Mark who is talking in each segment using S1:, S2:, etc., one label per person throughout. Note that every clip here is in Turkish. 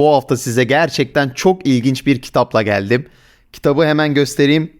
S1: bu hafta size gerçekten çok ilginç bir kitapla geldim. Kitabı hemen göstereyim.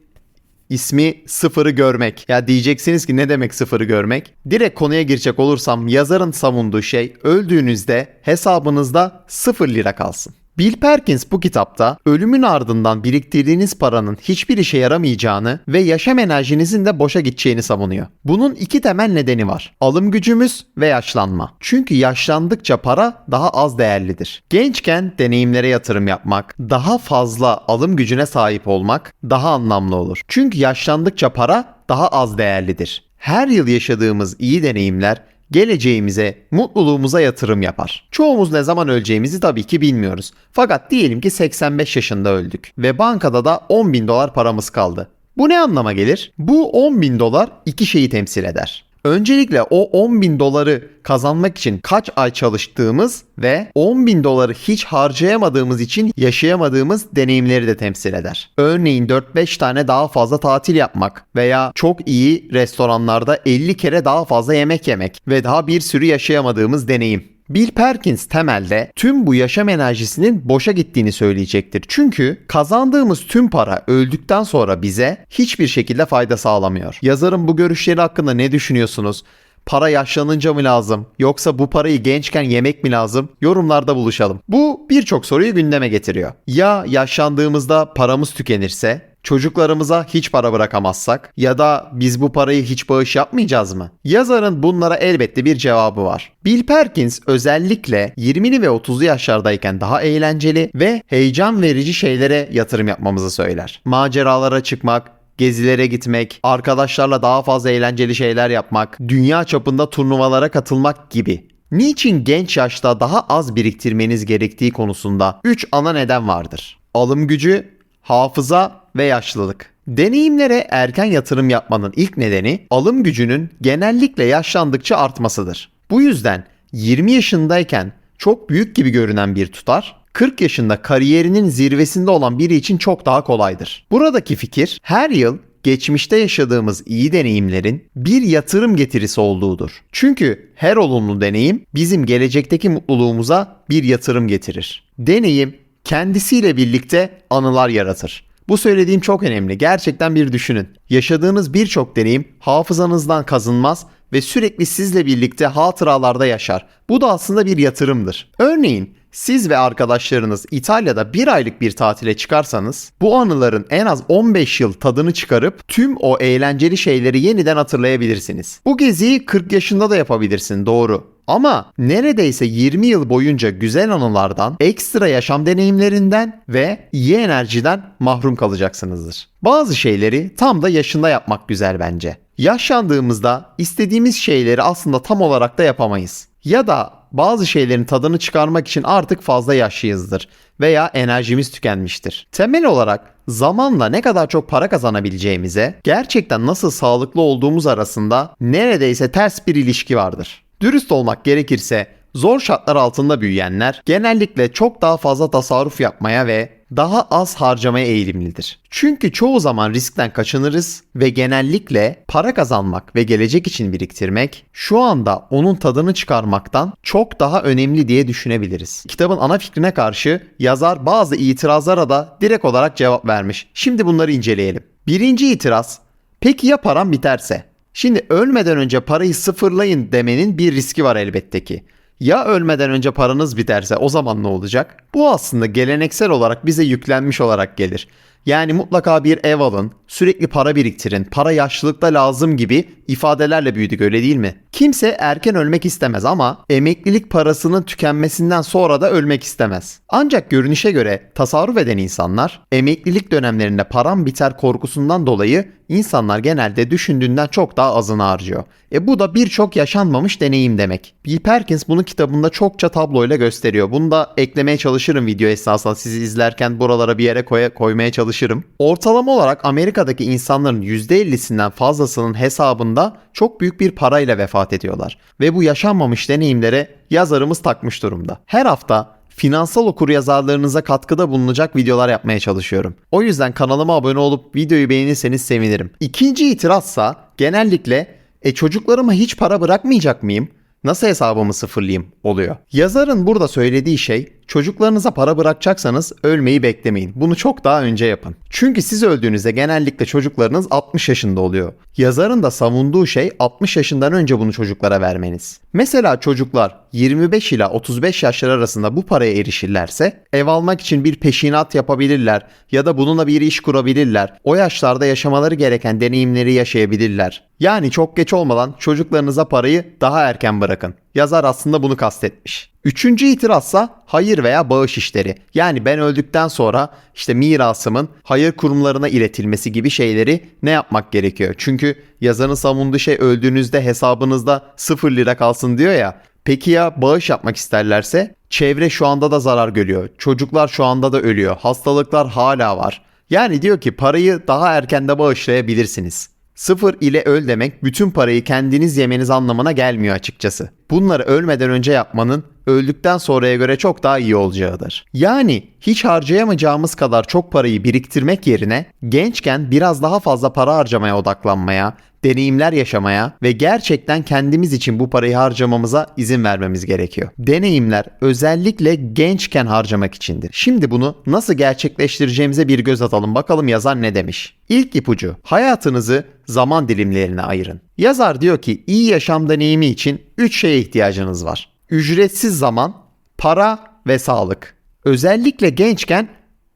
S1: İsmi Sıfırı Görmek. Ya diyeceksiniz ki ne demek sıfırı görmek? Direkt konuya girecek olursam yazarın savunduğu şey öldüğünüzde hesabınızda sıfır lira kalsın. Bill Perkins bu kitapta ölümün ardından biriktirdiğiniz paranın hiçbir işe yaramayacağını ve yaşam enerjinizin de boşa gideceğini savunuyor. Bunun iki temel nedeni var. Alım gücümüz ve yaşlanma. Çünkü yaşlandıkça para daha az değerlidir. Gençken deneyimlere yatırım yapmak, daha fazla alım gücüne sahip olmak daha anlamlı olur. Çünkü yaşlandıkça para daha az değerlidir. Her yıl yaşadığımız iyi deneyimler geleceğimize, mutluluğumuza yatırım yapar. Çoğumuz ne zaman öleceğimizi tabii ki bilmiyoruz. Fakat diyelim ki 85 yaşında öldük ve bankada da 10 bin dolar paramız kaldı. Bu ne anlama gelir? Bu 10 bin dolar iki şeyi temsil eder. Öncelikle o 10 bin doları kazanmak için kaç ay çalıştığımız ve 10 bin doları hiç harcayamadığımız için yaşayamadığımız deneyimleri de temsil eder. Örneğin 4-5 tane daha fazla tatil yapmak veya çok iyi restoranlarda 50 kere daha fazla yemek yemek ve daha bir sürü yaşayamadığımız deneyim. Bill Perkins temelde tüm bu yaşam enerjisinin boşa gittiğini söyleyecektir. Çünkü kazandığımız tüm para öldükten sonra bize hiçbir şekilde fayda sağlamıyor. Yazarın bu görüşleri hakkında ne düşünüyorsunuz? Para yaşlanınca mı lazım? Yoksa bu parayı gençken yemek mi lazım? Yorumlarda buluşalım. Bu birçok soruyu gündeme getiriyor. Ya yaşlandığımızda paramız tükenirse? Çocuklarımıza hiç para bırakamazsak ya da biz bu parayı hiç bağış yapmayacağız mı? Yazarın bunlara elbette bir cevabı var. Bill Perkins özellikle 20'li ve 30'lu yaşlardayken daha eğlenceli ve heyecan verici şeylere yatırım yapmamızı söyler. Maceralara çıkmak, gezilere gitmek, arkadaşlarla daha fazla eğlenceli şeyler yapmak, dünya çapında turnuvalara katılmak gibi. Niçin genç yaşta daha az biriktirmeniz gerektiği konusunda 3 ana neden vardır. Alım gücü, hafıza ve yaşlılık. Deneyimlere erken yatırım yapmanın ilk nedeni alım gücünün genellikle yaşlandıkça artmasıdır. Bu yüzden 20 yaşındayken çok büyük gibi görünen bir tutar 40 yaşında kariyerinin zirvesinde olan biri için çok daha kolaydır. Buradaki fikir her yıl geçmişte yaşadığımız iyi deneyimlerin bir yatırım getirisi olduğudur. Çünkü her olumlu deneyim bizim gelecekteki mutluluğumuza bir yatırım getirir. Deneyim kendisiyle birlikte anılar yaratır. Bu söylediğim çok önemli. Gerçekten bir düşünün. Yaşadığınız birçok deneyim hafızanızdan kazınmaz ve sürekli sizle birlikte hatıralarda yaşar. Bu da aslında bir yatırımdır. Örneğin siz ve arkadaşlarınız İtalya'da bir aylık bir tatile çıkarsanız bu anıların en az 15 yıl tadını çıkarıp tüm o eğlenceli şeyleri yeniden hatırlayabilirsiniz. Bu geziyi 40 yaşında da yapabilirsin doğru. Ama neredeyse 20 yıl boyunca güzel anılardan, ekstra yaşam deneyimlerinden ve iyi enerjiden mahrum kalacaksınızdır. Bazı şeyleri tam da yaşında yapmak güzel bence. Yaşlandığımızda istediğimiz şeyleri aslında tam olarak da yapamayız. Ya da bazı şeylerin tadını çıkarmak için artık fazla yaşlıyızdır veya enerjimiz tükenmiştir. Temel olarak zamanla ne kadar çok para kazanabileceğimize, gerçekten nasıl sağlıklı olduğumuz arasında neredeyse ters bir ilişki vardır. Dürüst olmak gerekirse zor şartlar altında büyüyenler genellikle çok daha fazla tasarruf yapmaya ve daha az harcamaya eğilimlidir. Çünkü çoğu zaman riskten kaçınırız ve genellikle para kazanmak ve gelecek için biriktirmek şu anda onun tadını çıkarmaktan çok daha önemli diye düşünebiliriz. Kitabın ana fikrine karşı yazar bazı itirazlara da direkt olarak cevap vermiş. Şimdi bunları inceleyelim. Birinci itiraz, peki ya param biterse? Şimdi ölmeden önce parayı sıfırlayın demenin bir riski var elbette ki. Ya ölmeden önce paranız biterse o zaman ne olacak? Bu aslında geleneksel olarak bize yüklenmiş olarak gelir. Yani mutlaka bir ev alın, sürekli para biriktirin, para yaşlılıkta lazım gibi ifadelerle büyüdük öyle değil mi? Kimse erken ölmek istemez ama emeklilik parasının tükenmesinden sonra da ölmek istemez. Ancak görünüşe göre tasarruf eden insanlar emeklilik dönemlerinde param biter korkusundan dolayı insanlar genelde düşündüğünden çok daha azını harcıyor. E bu da birçok yaşanmamış deneyim demek. Bill Perkins bunu kitabında çokça tabloyla gösteriyor. Bunu da eklemeye çalışırım video esnasında sizi izlerken buralara bir yere koy koymaya çalışırım. Ortalama olarak Amerika'daki insanların %50'sinden fazlasının hesabında çok büyük bir parayla vefat ediyorlar. Ve bu yaşanmamış deneyimlere yazarımız takmış durumda. Her hafta finansal okuryazarlarınıza katkıda bulunacak videolar yapmaya çalışıyorum. O yüzden kanalıma abone olup videoyu beğenirseniz sevinirim. İkinci itirazsa genellikle e çocuklarıma hiç para bırakmayacak mıyım? Nasıl hesabımı sıfırlayayım oluyor. Yazarın burada söylediği şey Çocuklarınıza para bırakacaksanız ölmeyi beklemeyin. Bunu çok daha önce yapın. Çünkü siz öldüğünüzde genellikle çocuklarınız 60 yaşında oluyor. Yazarın da savunduğu şey 60 yaşından önce bunu çocuklara vermeniz. Mesela çocuklar 25 ila 35 yaşlar arasında bu paraya erişirlerse ev almak için bir peşinat yapabilirler ya da bununla bir iş kurabilirler. O yaşlarda yaşamaları gereken deneyimleri yaşayabilirler. Yani çok geç olmadan çocuklarınıza parayı daha erken bırakın. Yazar aslında bunu kastetmiş. Üçüncü itirazsa hayır veya bağış işleri. Yani ben öldükten sonra işte mirasımın hayır kurumlarına iletilmesi gibi şeyleri ne yapmak gerekiyor? Çünkü yazarın savunduğu şey öldüğünüzde hesabınızda 0 lira kalsın diyor ya. Peki ya bağış yapmak isterlerse? Çevre şu anda da zarar görüyor. Çocuklar şu anda da ölüyor. Hastalıklar hala var. Yani diyor ki parayı daha erken de bağışlayabilirsiniz. Sıfır ile öl demek bütün parayı kendiniz yemeniz anlamına gelmiyor açıkçası. Bunları ölmeden önce yapmanın öldükten sonraya göre çok daha iyi olacağıdır. Yani hiç harcayamayacağımız kadar çok parayı biriktirmek yerine gençken biraz daha fazla para harcamaya odaklanmaya, deneyimler yaşamaya ve gerçekten kendimiz için bu parayı harcamamıza izin vermemiz gerekiyor. Deneyimler özellikle gençken harcamak içindir. Şimdi bunu nasıl gerçekleştireceğimize bir göz atalım bakalım yazar ne demiş. İlk ipucu hayatınızı zaman dilimlerine ayırın. Yazar diyor ki iyi yaşam deneyimi için 3 şeye ihtiyacınız var. Ücretsiz zaman, para ve sağlık. Özellikle gençken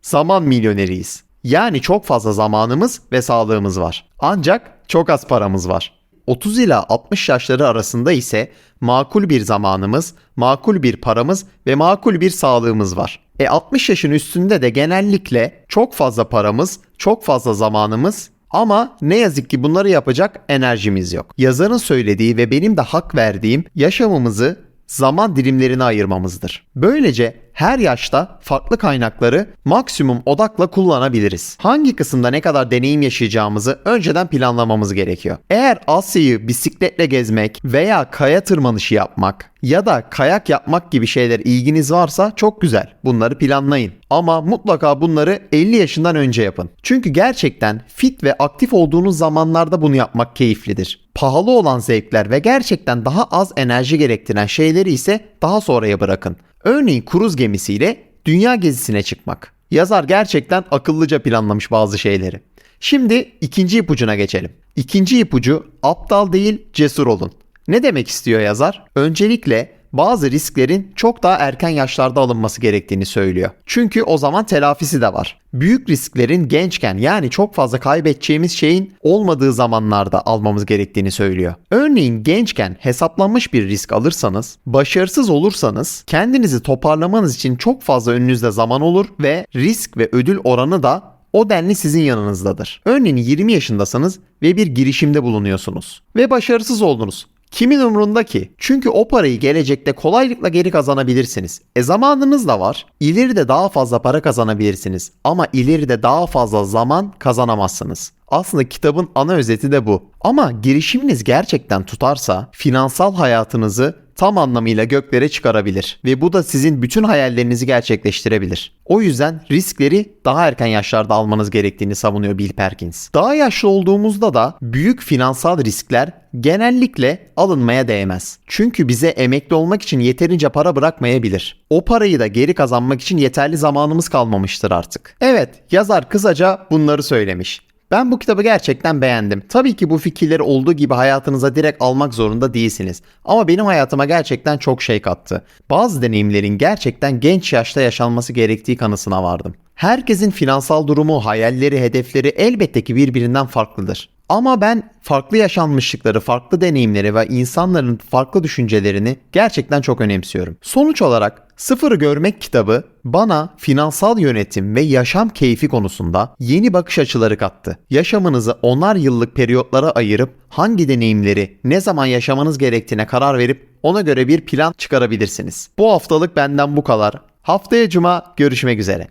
S1: zaman milyoneriyiz. Yani çok fazla zamanımız ve sağlığımız var. Ancak çok az paramız var. 30 ila 60 yaşları arasında ise makul bir zamanımız, makul bir paramız ve makul bir sağlığımız var. E 60 yaşın üstünde de genellikle çok fazla paramız, çok fazla zamanımız ama ne yazık ki bunları yapacak enerjimiz yok. Yazarın söylediği ve benim de hak verdiğim yaşamımızı zaman dilimlerine ayırmamızdır. Böylece her yaşta farklı kaynakları maksimum odakla kullanabiliriz. Hangi kısımda ne kadar deneyim yaşayacağımızı önceden planlamamız gerekiyor. Eğer Asya'yı bisikletle gezmek veya kaya tırmanışı yapmak ya da kayak yapmak gibi şeyler ilginiz varsa çok güzel. Bunları planlayın. Ama mutlaka bunları 50 yaşından önce yapın. Çünkü gerçekten fit ve aktif olduğunuz zamanlarda bunu yapmak keyiflidir. Pahalı olan zevkler ve gerçekten daha az enerji gerektiren şeyleri ise daha sonraya bırakın. Örneğin kruz gemisiyle dünya gezisine çıkmak. Yazar gerçekten akıllıca planlamış bazı şeyleri. Şimdi ikinci ipucuna geçelim. İkinci ipucu aptal değil cesur olun. Ne demek istiyor yazar? Öncelikle bazı risklerin çok daha erken yaşlarda alınması gerektiğini söylüyor. Çünkü o zaman telafisi de var. Büyük risklerin gençken yani çok fazla kaybedeceğimiz şeyin olmadığı zamanlarda almamız gerektiğini söylüyor. Örneğin gençken hesaplanmış bir risk alırsanız, başarısız olursanız kendinizi toparlamanız için çok fazla önünüzde zaman olur ve risk ve ödül oranı da o denli sizin yanınızdadır. Örneğin 20 yaşındasınız ve bir girişimde bulunuyorsunuz ve başarısız oldunuz. Kimin umrunda ki? Çünkü o parayı gelecekte kolaylıkla geri kazanabilirsiniz. E zamanınız da var. İleride daha fazla para kazanabilirsiniz. Ama ileride daha fazla zaman kazanamazsınız. Aslında kitabın ana özeti de bu. Ama girişiminiz gerçekten tutarsa finansal hayatınızı tam anlamıyla göklere çıkarabilir ve bu da sizin bütün hayallerinizi gerçekleştirebilir. O yüzden riskleri daha erken yaşlarda almanız gerektiğini savunuyor Bill Perkins. Daha yaşlı olduğumuzda da büyük finansal riskler genellikle alınmaya değmez. Çünkü bize emekli olmak için yeterince para bırakmayabilir. O parayı da geri kazanmak için yeterli zamanımız kalmamıştır artık. Evet, yazar kısaca bunları söylemiş. Ben bu kitabı gerçekten beğendim. Tabii ki bu fikirleri olduğu gibi hayatınıza direkt almak zorunda değilsiniz. Ama benim hayatıma gerçekten çok şey kattı. Bazı deneyimlerin gerçekten genç yaşta yaşanması gerektiği kanısına vardım. Herkesin finansal durumu, hayalleri, hedefleri elbette ki birbirinden farklıdır. Ama ben farklı yaşanmışlıkları, farklı deneyimleri ve insanların farklı düşüncelerini gerçekten çok önemsiyorum. Sonuç olarak Sıfırı Görmek kitabı bana finansal yönetim ve yaşam keyfi konusunda yeni bakış açıları kattı. Yaşamınızı onar yıllık periyotlara ayırıp hangi deneyimleri ne zaman yaşamanız gerektiğine karar verip ona göre bir plan çıkarabilirsiniz. Bu haftalık benden bu kadar. Haftaya cuma görüşmek üzere.